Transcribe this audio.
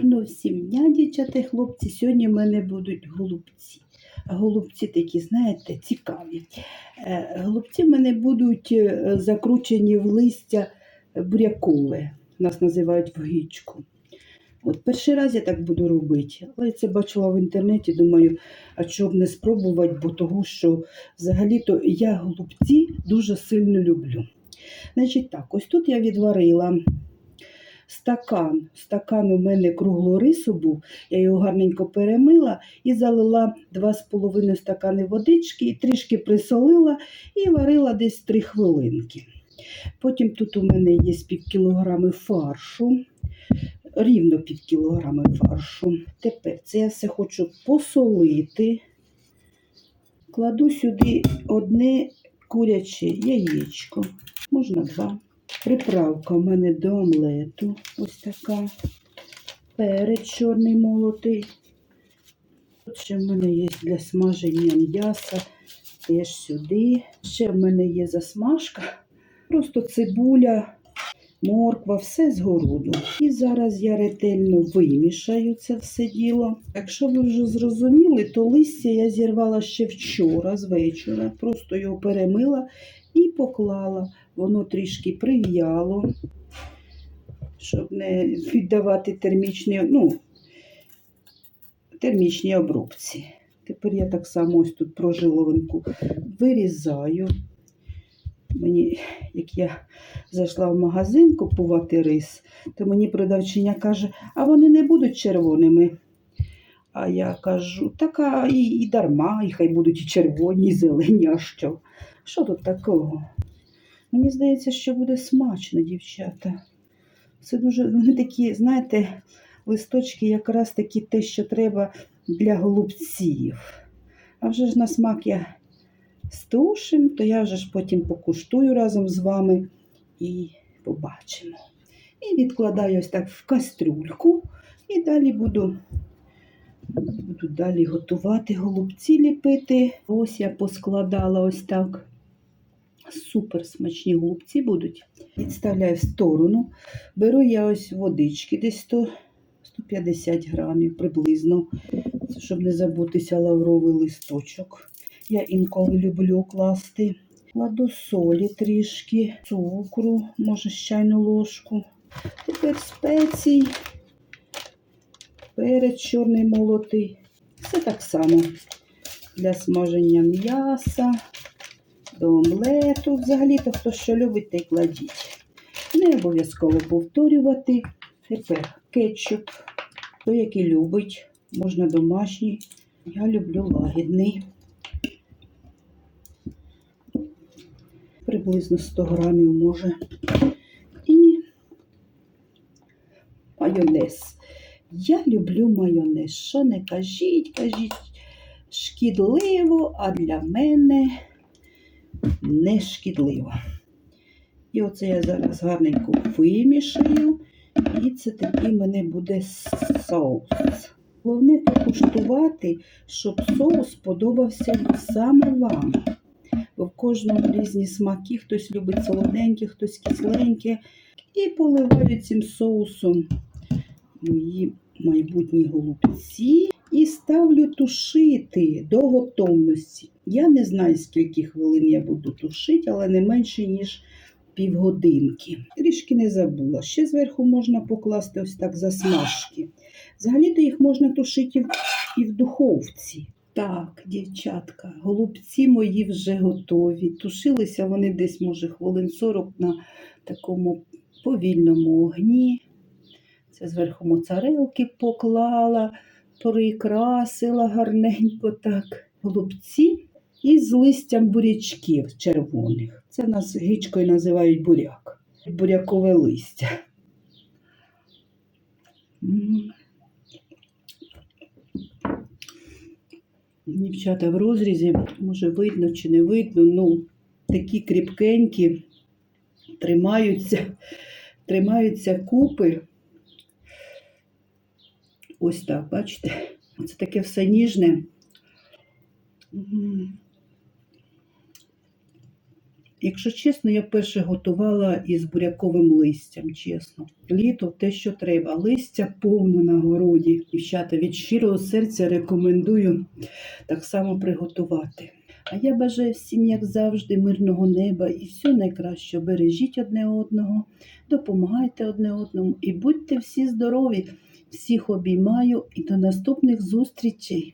Гарно всім дня, дівчата і хлопці. Сьогодні в мене будуть голубці. Голубці такі, знаєте, цікаві. Е, Голубці в мене будуть е, закручені в листя бурякове. Нас називають в гічку. От перший раз я так буду робити, але я це бачила в інтернеті. Думаю, а чого б не спробувати, бо того, що взагалі-то я голубці дуже сильно люблю. Значить так, ось тут я відварила стакан. Стакан у мене круглорису був, я його гарненько перемила і залила 2,5 стакани водички, трішки присолила і варила десь 3 хвилинки. Потім тут у мене є пів кілограми фаршу, рівно пів кілограми фаршу. Тепер це я все хочу посолити. Кладу сюди одне куряче яєчко, можна два. Приправка в мене до омлету. Ось така. Перець чорний молотий. Тут ще в мене є для смаження м'яса. Теж сюди. Ще в мене є засмажка. Просто цибуля, морква, все з городу. І зараз я ретельно вимішаю це все діло. Якщо ви вже зрозуміли, то листя я зірвала ще вчора з вечора. Просто його перемила і поклала. Воно трішки прив'яло, щоб не віддавати термічні, ну, термічні обробці. Тепер я так само ось тут прожиловинку вирізаю. Мені, як я зайшла в магазин купувати рис, то мені продавчиня каже, а вони не будуть червоними. А я кажу, така і, і дарма, і хай будуть і червоні, і зелені, а що? Що тут такого? Мені здається, що буде смачно, дівчата. Це дуже, вони такі, знаєте, листочки якраз такі те, що треба для голубців. А вже ж на смак я стушим, то я вже ж потім покуштую разом з вами і побачимо. І відкладаю ось так в кастрюльку. І далі буду, буду далі готувати голубці ліпити. Ось я поскладала ось так. Супер смачні голубці будуть. Відставляю в сторону. Беру я ось водички, десь 100, 150 грамів приблизно, щоб не забутися лавровий листочок. Я інколи люблю класти. Кладу солі трішки, цукру, може чайну ложку. Тепер спецій, перець чорний молотий. Все так само для смаження м'яса до омлету. Взагалі-то хто що любить, те й кладіть. Не обов'язково повторювати. Тепер кетчуп. Хто який любить, можна домашній. Я люблю лагідний. Приблизно 100 грамів може. І майонез. Я люблю майонез. Що не кажіть, кажіть, шкідливо, а для мене не шкідливо. І оце я зараз гарненько вимішаю, і це такий мене буде соус. Головне покуштувати, щоб соус подобався саме вам. Бо в кожному різні смаки, хтось любить солоденьке, хтось кисленьке. І поливаю цим соусом мої майбутні голубці. І ставлю тушити до готовності. Я не знаю, скільки хвилин я буду тушити, але не менше, ніж півгодинки. Трішки не забула. Ще зверху можна покласти ось так засмажки. Взагалі-то їх можна тушити і в, духовці. Так, дівчатка, голубці мої вже готові. Тушилися вони десь, може, хвилин 40 на такому повільному огні. Це зверху моцарелки поклала прикрасила гарненько так голубці із листям бурячків червоних. Це нас гічкою називають буряк. Бурякове листя. Дівчата в розрізі, може видно чи не видно, ну, такі кріпкенькі, тримаються, тримаються купи. Ось так, бачите? Це таке все ніжне. Якщо чесно, я перше готувала із буряковим листям, чесно. Літо те, що треба. Листя повно на городі. Дівчата, від щирого серця рекомендую так само приготувати. А я бажаю всім, як завжди, мирного неба і все найкраще. Бережіть одне одного, допомагайте одне одному і будьте всі здорові. Всіх обіймаю і до наступних зустрічей.